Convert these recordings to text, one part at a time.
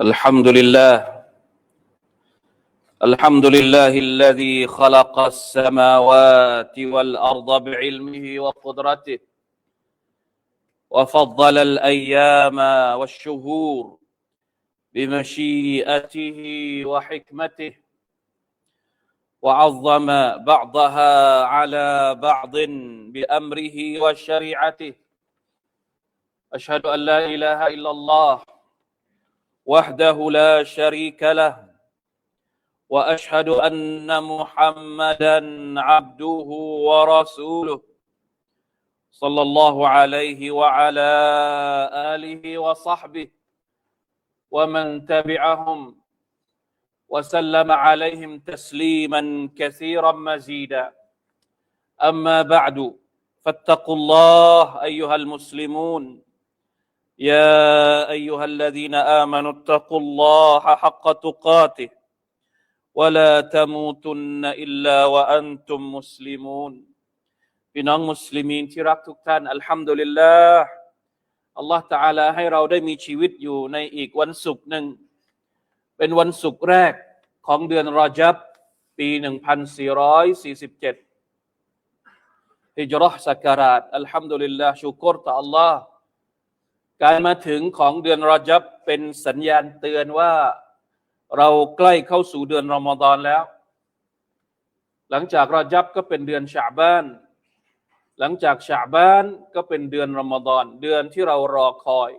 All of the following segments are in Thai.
الحمد لله. الحمد لله الذي خلق السماوات والأرض بعلمه وقدرته وفضل الأيام والشهور بمشيئته وحكمته. وعظم بعضها على بعض بأمره وشريعته. أشهد أن لا إله إلا الله وحده لا شريك له وأشهد أن محمدا عبده ورسوله صلى الله عليه وعلى آله وصحبه ومن تبعهم وسلم عليهم تسليما كثيرا مزيدا اما بعد فاتقوا الله ايها المسلمون يا ايها الذين امنوا اتقوا الله حق تقاته ولا تموتن الا وانتم مسلمون พี่น้องมุสลิมีนที่รักทุกท่าน อัลฮัมดุลิลลาห์อัลลอฮ์ตะอาลาให้เราได้มีชีวิตอยู่ในอีกวันศุกร์หนึ่ง เป็นวันศุกร์แรก ของเดือนรอจับปี 1447 ฮิจรัชสักการะอัลฮัมดุลิลลาห์ชูกรต่อ Allah การมาถึงของเดือนรอจับเป็นสัญญาณเตือนว่าเราใกล้เข้าสู่เดือนรอมฎอนแล้ว หลังจากรอจับก็เป็นเดือนชาบานหลังจากชาบานก็เป็นเดือนรอมฎอนเดือนที่เรารอคอย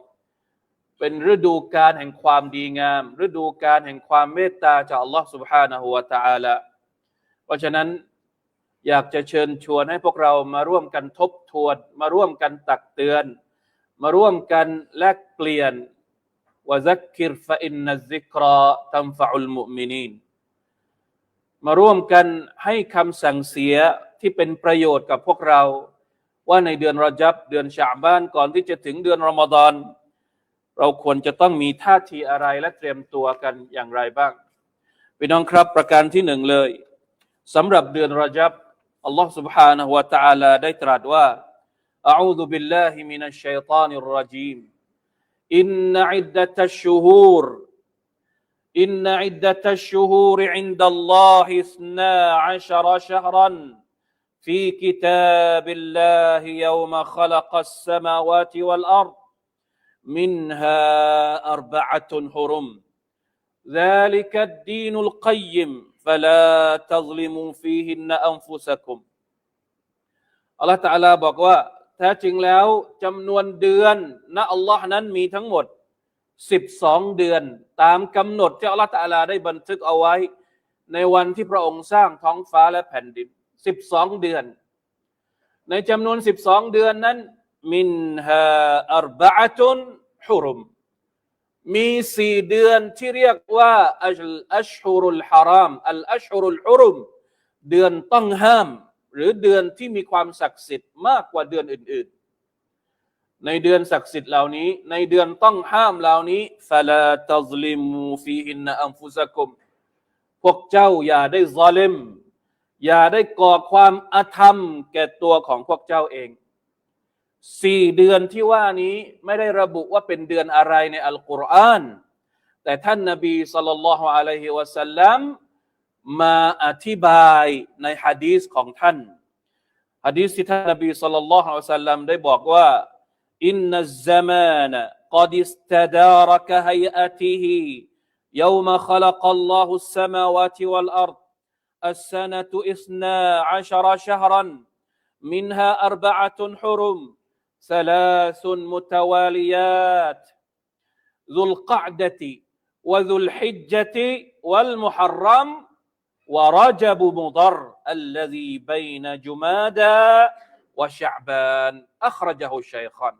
เป็นฤดูการแห่งความดีงาม ฤดูการแห่งความเมตตาจากอัลลอฮ์ سبحانه และ تعالى เพราะฉะนั้นอยากจะเชิญชวนให้พวกเรามาร่วมกันทบทวน มาร่วมกันตักเตือน มาร่วมกันแลกเปลี่ยนวะซักกิรฟะอินนัซิกราตัมฟะอุลมุมินีนมาร่วมกันให้คำสั่งเสียที่เป็นประโยชน์กับพวกเรา ว่าในเดือนรอจับ เดือนชาบานก่อนที่จะถึงเดือนรอมฎอน เราควรจะต้องมีท่าทีอะไรและเตรียมตัวกันอย่างไรบ้างพี่น้องครับประการที่หนึ่งเลยสำหรับเดือนรอจับอัลลอฮ์ سبحانه และ تعالى ได้ตรัสว่า أعوذ بالله من الشيطان الرجيم إن عدة الشهور إن عدة الشهور عند الله اثنا عشر شهرا في كتاب الله يوم خلق السماوات والأرض منها أربعة حرم ذلك الدين القيم فلا تظلموا فيهن أنفسكم الله تعالى บอกว่าแท้จริงแล้วจำนวนเดือนณอัลลอฮ์นั้นมีทั้งหมด 12 เดือน ตามกำหนดที่อัลลอฮ์ตะอาลาได้บันทึกเอาไว้ ในวันที่พระองค์สร้างท้องฟ้าและแผ่นดิน 12 เดือน ในจำนวน 12 เดือนนั้น มินฮาอัรบะอะตุนฮุรุมมีสี่เดือนที่เรียกว่าอัลอัชฮุรุลฮารามอัลอัชฮุรุลฮุรุมเดือนต้องห้าม หรือเดือนที่มีความศักดิ์สิทธิ์มากกว่าเดือนอื่น ๆ ในเดือนศักดิ์สิทธิ์เหล่านี้ ในเดือนต้องห้ามเหล่านี้ฟาลาตัซลิมูฟีฮินนอัมฟุซกุม พวกเจ้าอย่าได้ซอลิม อย่าได้ก่อความอาธรรมแก่ตัวของพวกเจ้าเอง สี่เดือนที่ว่านี้ไม่ได้ระบุว่าเป็นเดือนอะไรในอัลกุรอาน แต่ท่านนบีสัลลัลลอฮุอะลัยฮิวะสัลลัมมาอธิบายในฮะดีษของท่านฮะดีษที่ท่านนบีสัลลัลลอฮุอะลัยฮิวะสัลลัมได้บอกว่าอินนัซซามาน قد استدار كهيئته يوم خلق الله السماوات والأرض السنة إثنا عشر شهرا منها أربعة حرم ثلاث متواليات ذو القعدة وذو الحجة والمحرم ورجب مضر الذي بين جمادى وشعبان أخرجه الشيخان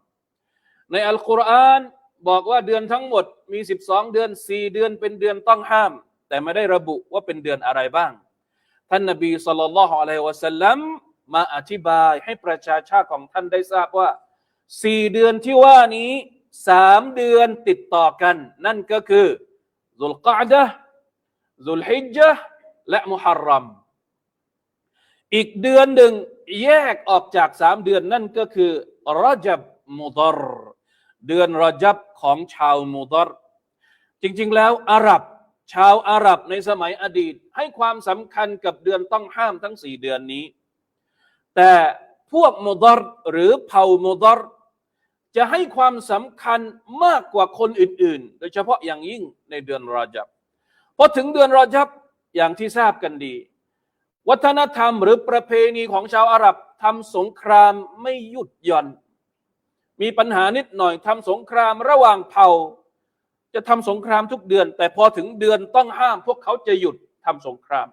ในอัลกุรอานบอกว่าเดือนทั้งหมดมี 12 เดือน 4 เดือนเป็นเดือนต้องห้าม แต่ไม่ได้ระบุว่าเป็นเดือนอะไรบ้าง ท่านนบีสุลต่านละฮ์อะลัยฮิวะสัลลัมมาอธิบายให้ประชาชาติของท่านได้ทราบว่า 4เดือนที่ว่านี้3เดือนติดต่อกัน นั่นก็คือซุลกะดะซุลฮิจญะและมุฮัรรัม อีกเดือนหนึ่งแยกออกจากสามเดือนนั่นก็คือรจับมุดรเดือนรจับของชาวมุดรจริงๆแล้วอาหรับชาวอาหรับในสมัยอดีต ให้ความสำคัญกับเดือนต้องห้ามทั้งสี่เดือนนี้ แต่พวกมุดรหรือเผ่ามุดร จะให้ความสำคัญมากกว่าคนอื่น ๆ โดยเฉพาะอย่างยิ่งในเดือนรอจับพอถึงเดือนรอจับอย่างที่ทราบกันดี วัฒนธรรมหรือประเพณีของชาวอาหรับทำสงครามไม่หยุดหย่อน มีปัญหานิดหน่อยทำสงครามระหว่างเผ่า จะทำสงครามทุกเดือน แต่พอถึงเดือนต้องห้าม พวกเขาจะหยุดทำสงคราม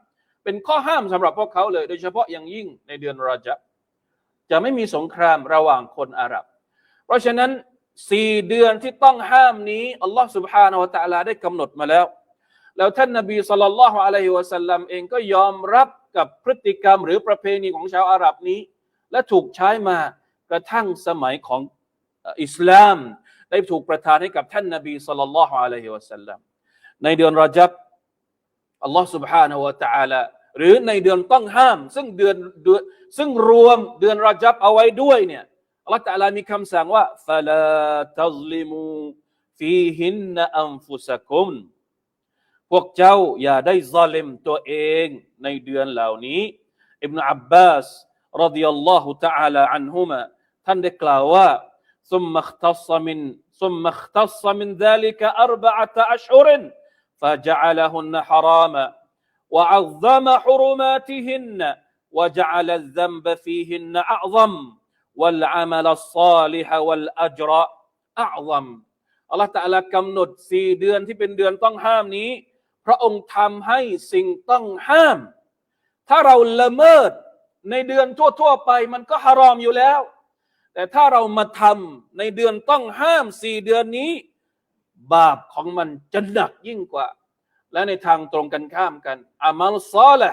เป็นข้อห้ามสำหรับพวกเขาเลย โดยเฉพาะอย่างยิ่งในเดือนรอจับจะไม่มีสงครามระหว่างคนอาหรับ เพราะฉะนั้นสี่เดือนที่ต้องห้ามนี้อัลลอฮฺ سبحانه และ تعالى ได้กำหนดมาแล้ว แล้วท่านนบีสุลต่านละฮ์อะลัยฮิวะสัลลัมเองก็ยอมรับกับพฤติกรรมหรือประเพณีของชาวอาหรับนี้ และถูกใช้มากระทั่งสมัยของอิสลาม ได้ถูกประทานให้กับท่านนบีสุลต่านละฮ์อะลัยฮิวะสัลลัมในเดือนรอจับอัลลอฮ์ سبحانه และ تعالى หรือในเดือนต้องห้าม ซึ่งเดือนเดือนซึ่งรวมเดือนรอจับเอาไว้ด้วยเนี่ย อัลลอฮ์ตะอาลามีคำสั่งว่าฟะลาตัซลิมูฟีฮินนอัมฟุสะกุม พวกเจ้าอย่าได้ซาเลมตัวเองในเดือนเหล่านี้ อิบนาอับบาสรดิยัลลอฮุตะอาลาอันฮุมะท่านได้กล่าวว่า ثم اختص من ثم اختص من ذلك أربعة أشهر فجعلهن حراما وعظم حرماتهن وجعل الذنب فيهن أعظم والعمل الصالح والأجر أعظم อัลลมอัลลอฮฺตะลากำหนดสี่เดือนที่เป็นเดือนต้องห้ามนี้ พระองค์ทำให้สิ่งต้องห้าม ถ้าเราละเมิดในเดือนทั่ว ๆ ไปมันก็ฮารอมอยู่แล้ว แต่ถ้าเรามาทำในเดือนต้องห้ามสี่เดือนนี้ บาปของมันจะหนักยิ่งกว่า และในทางตรงกันข้ามกันอามัลซอละ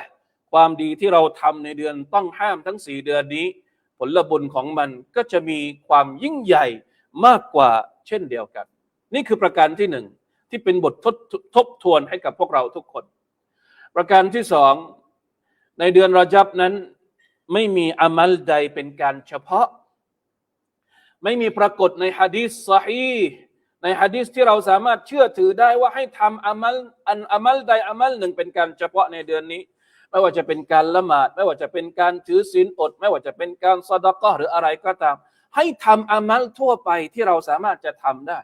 ความดีที่เราทำในเดือนต้องห้ามทั้งสี่เดือนนี้ ผลบุญของมันก็จะมีความยิ่งใหญ่มากกว่าเช่นเดียวกัน นี่คือประการที่หนึ่งที่เป็นบททดทบทวนให้กับพวกเราทุกคน ประการที่สองในเดือนรอจับนั้นไม่มีอามัลใดเป็นการเฉพาะ ไม่มีปรากฏในฮะดีษซอฮีในฮะดีษที่เราสามารถเชื่อถือได้ว่าให้ทำอามัลอันอามัลใดอามัลหนึ่งเป็นการเฉพาะในเดือนนี้ ไม่ว่าจะเป็นการละหมาด ไม่ว่าจะเป็นการถือศีลอด ไม่ว่าจะเป็นการสดกะหรืออะไรก็ตาม ให้ทำอามัลทั่วไปที่เราสามารถจะทำได้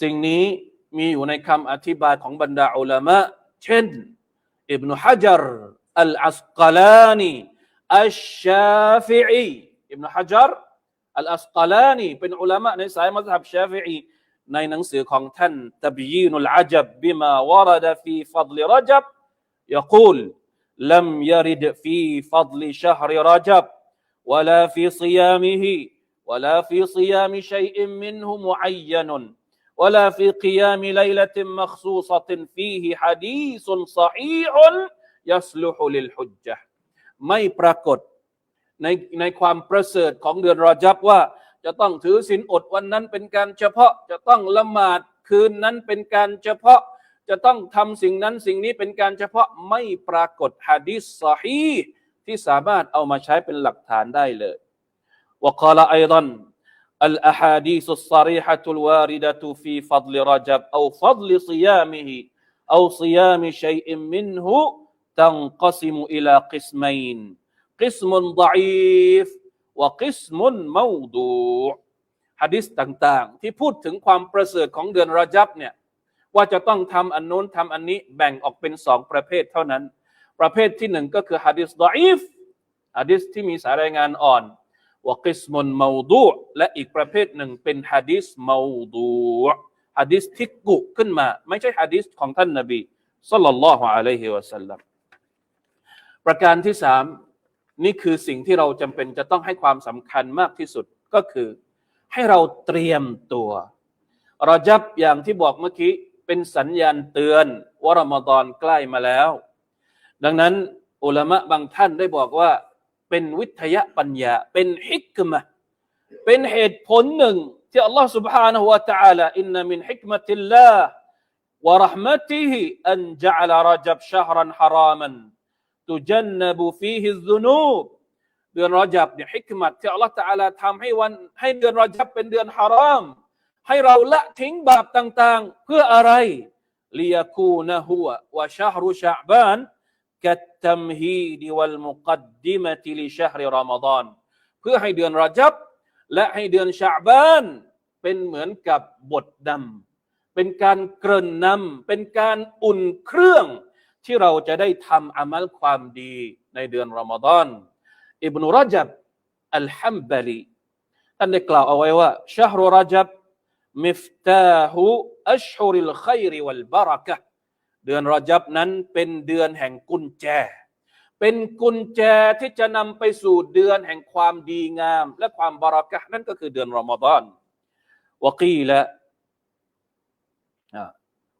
สิ่งนี้มีอยู่ในคำอธิบายของบรรดาอุลามะเช่น อิบนุฮะจัรอัลอัสกลานีอัชชาฟิอีอิบนุฮะจัรอัลอัสกลานีเป็นอุลามะในสายมัซฮับชาฟิอีในหนังสือของท่านตบยีนุลอาจับบิมาวรดฟีฟัดลิรจับ يقول لم يرد في فضل شهر رجب ولا في صيامه ولا في صيام شيء منه معين ولا في قيام ليلة مخصوصة فيه حديث صحيح يصلح للحجة ไม่ปรากฏในในความประเสริฐของเดือนรอจับว่า จะต้องถือศีลอดวันนั้นเป็นการเฉพาะ จะต้องละหมาดคืนนั้นเป็นการเฉพาะ จะต้องทำสิ่งนั้นสิ่งนี้เป็นการเฉพาะไม่ปรากฏฮะดิษซอฮีที่สามารถเอามาใช้เป็นหลักฐานได้เลย وقال أيضا الأحاديث الصريحة الواردة في فضل رجب أو فضل صيامه أو صيام شيء منه تنقسم إلى قسمين قسم ضعيف وقسم موضوع ฮะดิษต่างๆ ที่พูดถึงความประเสริฐของเดือนรอจับเนี่ย ว่าจะต้องทำอันโน้นทำอันนี้แบ่งออกเป็นสองประเภทเท่านั้น ประเภทที่หนึ่งก็คือฮะดิษดออีฟฮะดิษที่มีสายรายงานอ่อนวกิสมุนมาดูและอีกประเภทหนึ่งเป็นฮะดิษมาดูฮะดิษที่กุขึ้นมา ไม่ใช่ฮะดิษของท่านนบีสัลลัลลอฮุอะลัยฮิวะสัลลัมประการที่สามนี่คือสิ่งที่เราจำเป็นจะต้องให้ความสำคัญมากที่สุดก็คือ ให้เราเตรียมตัวรอจับอย่างที่บอกเมื่อกี้ เป็นสัญญาณเตือนว่ารอมฎอนใกล้มาแล้ว ดังนั้นอุลามะบางท่านได้บอกว่า เป็นวิทยาปัญญา เป็นฮิกมะเป็นเหตุผลหนึ่ง ที่อัลลอฮ์ سبحانه และ تعالى อินนามินฮิกมะติลลาห์ ورحمته أن جعل رجب شهرا حراما تجنب فيه الذنوب เดือนรอจับเนี่ยฮิกมัตที่อัลลอฮฺตะอาลาทำให้วันให้เดือนรอจับเป็นเดือนฮาราม ให้เราละทิ้งบาปต่างๆ เพื่ออะไรลียคูนะฮุวะวะชะฮรุชะบานกัตตัมฮีดวัลมุกัดดิมะติลิชะฮริรอมฎอนเพื่อให้เดือนรอจับ และให้เดือนชะบานเป็นเหมือนกับบทดำเป็นการเกริ่นนำเป็นการอุ่นเครื่อง ที่เราจะได้ทำอามัลความดีในเดือนรอมฎอนอิบนุรจับอัลฮัมบาลีท่านได้กล่าวเอาไว้ว่าชาฮรุรจับ มิฟตาหุอัชฮุริลขัยริวัลบารักะห์เดือนรอจับนั้นเป็นเดือนแห่งกุญแจ เป็นกุญแจที่จะนำไปสู่เดือนแห่งความดีงาม และความบารักะห์นั่นก็คือเดือนรอมฎอนวกีละ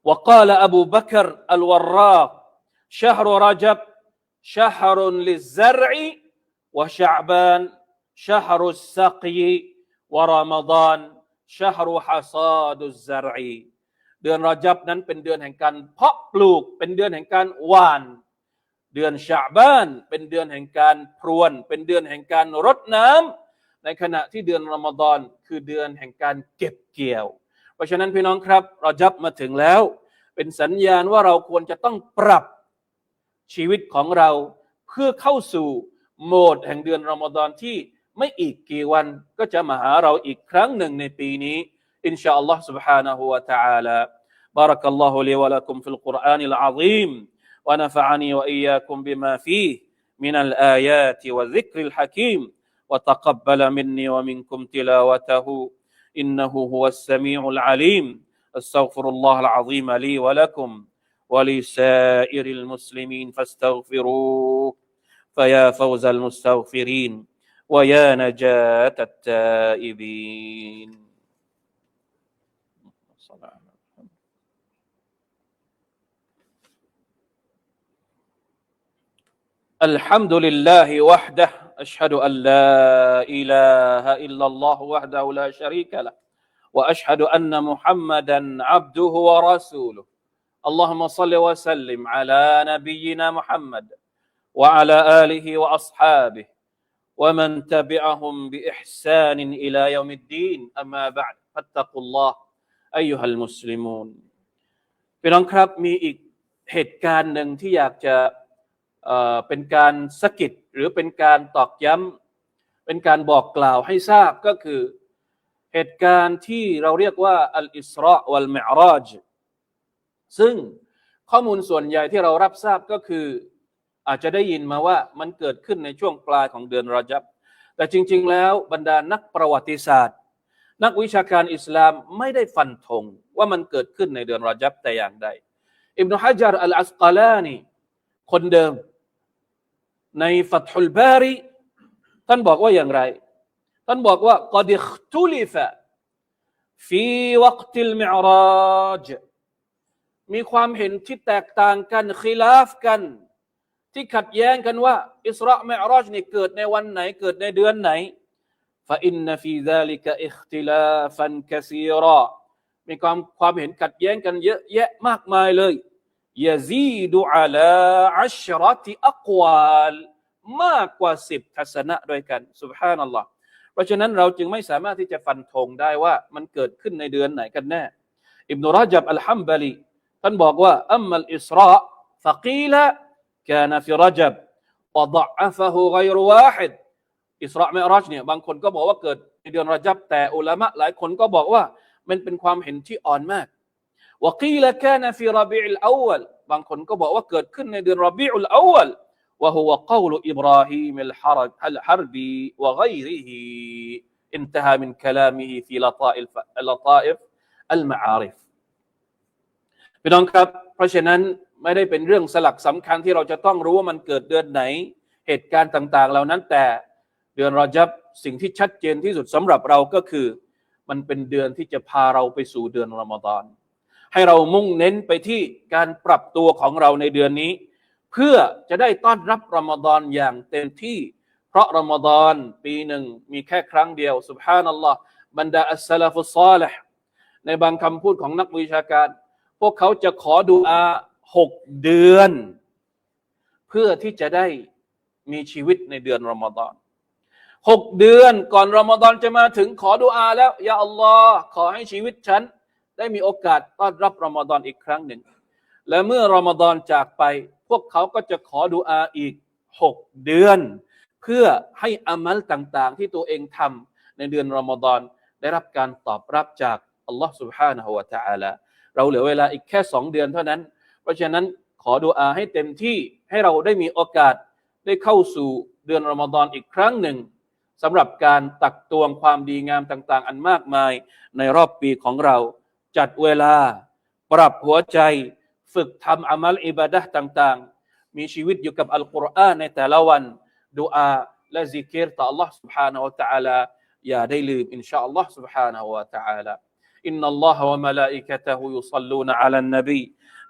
وقال أبو بكر الوراق شهر رجب شهر للزرع وشعبان شهر السقي ورمضان ชาฮรุฮาซาดุซารีเดือนรอจับนั้นเป็นเดือนแห่งการเพาะปลูกเป็นเดือนแห่งการหว่าน เดือนชาบ้านเป็นเดือนแห่งการพรวน เป็นเดือนแห่งการรดน้ำ ในขณะที่เดือนรอมฎอนคือเดือนแห่งการเก็บเกี่ยว เพราะฉะนั้นพี่น้องครับรอจับมาถึงแล้ว เป็นสัญญาณว่าเราควรจะต้องปรับชีวิตของเราเพื่อเข้าสู่โหมดแห่งเดือนรอมฎอนที่ ไม่อีกกี่วันก็จะมาหาเราอีกครั้งหนึ่งในปีนี้ อินชาอัลลอฮ์ سبحانه และ تعالى بارك الله لي ولكم في القرآن العظيم ونفعني وإياكم بما فيه من الآيات والذكر الحكيم وتقبل مني ومنكم تلاوته إنه هو السميع العليم استغفر الله العظيم لي ولكم ولسائر المسلمين فاستغفروه فيا فوز المستغفرين ويا نجاة التائبين. الحمد لله وحده أشهد أن لا إله إلا الله وحده لا شريك له وأشهد أن محمدا عبده ورسوله. اللهم صل وسلم على نبينا محمد وعلى آله وأصحابه ومن تبعهم بإحسان إلى يوم الدين أما بعد فاتقوا الله أيها المسلمون พี่น้องครับมีอีกเหตุการณ์หนึ่งที่อยากจะเอ่อเป็นการสะกิดหรือเป็นการตอกย้ำเป็นการบอกกล่าวให้ทราบก็คือ เหตุการณ์ที่เราเรียกว่าอัลอิสราวัลมิอราจซึ่งข้อมูลส่วนใหญ่ที่เรารับทราบก็คือ อาจจะได้ยินมาว่ามันเกิดขึ้นในช่วงปลายของเดือนรอจับ แต่จริง ๆ แล้วบรรดานักประวัติศาสตร์ นักวิชาการอิสลามไม่ได้ฟันธงว่ามันเกิดขึ้นในเดือนรอจับแต่อย่างใด อิบนุฮะจาร์อัลอัสกาลานีคนเดิม ในฟัตฮุลบารีท่านบอกว่าอย่างไร ท่านบอกว่ากอดิคตุลิฟะฟีวักติลมิอราจมีความเห็นที่แตกต่างกัน คิลาฟกัน ที่ขัดแย้งกันว่า อิสระมอรอจนี่เกิดในวันไหนเกิดในเดือนไหนฟาอินนฟีซาลิกอิคติลาฟันกซีรอมีความความเห็นขัดแย้งกันเยอะแยะมากมายเลยยาซีดูอัลาอัชรติอักวาลมากกว่าสิบทัศนะด้วยกันสุบฮานัลลอฮ์เพราะฉะนั้นเราจึงไม่สามารถที่จะฟันธงได้ว่ามันเกิดขึ้นในเดือนไหนกันแน่ อิบนุรัจับอัลฮัมบาลีท่านบอกว่าอัมมัลอิสราฟะกีละ كان في رجب وضعفه غير واحد อิสราเมรัจเนี่ยบางคนก็บอกว่าเกิดในเดือนรอจับ แต่อุลามะหลายคนก็บอกว่ามันเป็นความเห็นที่อ่อนมากวกีละกานฟีรบีอุลอาวลบางคนก็บอกว่าเกิดขึ้นในเดือนรบีอุลอาวล وهو قول إبراهيم الحرب الحربي وغيره انتهى من كلامه في لطائف لطائف المعارف พี่น้องครับ เพราะฉะนั้น ไม่ได้เป็นเรื่องสลักสำคัญที่เราจะต้องรู้ว่ามันเกิดเดือนไหน เหตุการณ์ต่าง ๆ เหล่านั้นแต่เดือนรอจับสิ่งที่ชัดเจนที่สุดสำหรับเราก็คือ มันเป็นเดือนที่จะพาเราไปสู่เดือนรอมฎอนให้เรามุ่งเน้นไปที่การปรับตัวของเราในเดือนนี้ เพื่อจะได้ต้อนรับรอมฎอนอย่างเต็มที่ เพราะรอมฎอนปีหนึ่งมีแค่ครั้งเดียวสุบฮานัลลอฮ์บรรดาอัสซาฟุซซาลห์ในบางคำพูดของนักวิชาการ พวกเขาจะขอดูอา หกเดือน เพื่อที่จะได้มีชีวิตในเดือนรอมฎอนหกเดือนก่อนรอมฎอนจะมาถึงขอดูอาแล้วยาอัลลอฮ์ขอให้ชีวิตฉัน ได้มีโอกาสต้อนรับรอมฎอนอีกครั้งหนึ่ง และเมื่อรอมฎอนจากไป พวกเขาก็จะขอดูอาอีกหกเดือน เพื่อให้อามัลต่างๆ ที่ตัวเองทำในเดือนรอมฎอนได้รับการตอบรับจากอัลลอฮ์ سبحانه และ تعالى เราเหลือเวลาอีกแค่สองเดือนเท่านั้น เพราะฉะนั้นขอดูอาให้เต็มที่ให้เราได้มีโอกาสได้เข้าสู่เดือนรอมฎอนอีกครั้งหนึ่งสำหรับการตักตวงความดีงามต่าง ๆ อันมากมายในรอบปีของเรา จัดเวลา ปรับหัวใจ ฝึกทำอามัลอิบาดะห์ต่าง ๆ มีชีวิตอยู่กับอัลกุรอานในแต่ละวันดูอาและซิกรต่อ Allah سبحانه และ تعالى อย่าได้ลืมอินชาอัลลอฮ์ سبحانه และ تعالى إن الله وملائكته يصلون على النبي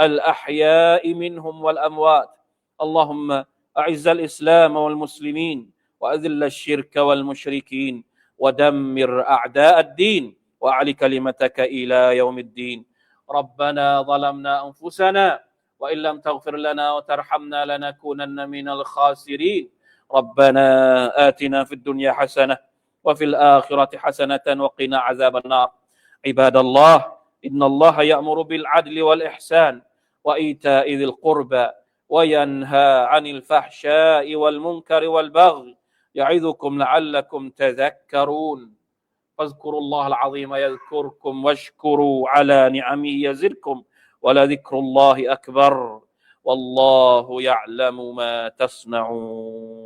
الأحياء منهم والأموات. اللهم أعز الإسلام والمسلمين وأذل الشرك والمشركين ودمر أعداء الدين وأعل كلمتك إلى يوم الدين. ربنا ظلمنا أنفسنا وإن لم تغفر لنا وترحمنا لنكونن من الخاسرين. ربنا آتنا في الدنيا حسنة وفي الآخرة حسنة وقنا عذاب النار. عباد الله إن الله يأمر بالعدل والإحسان وإيتاء ذي القربى وينهى عن الفحشاء والمنكر والبغي يعظكم لعلكم تذكرون. فاذكروا الله العظيم يذكركم واشكروا على نعمه يزدكم ولذكر الله أكبر والله يعلم ما تصنعون.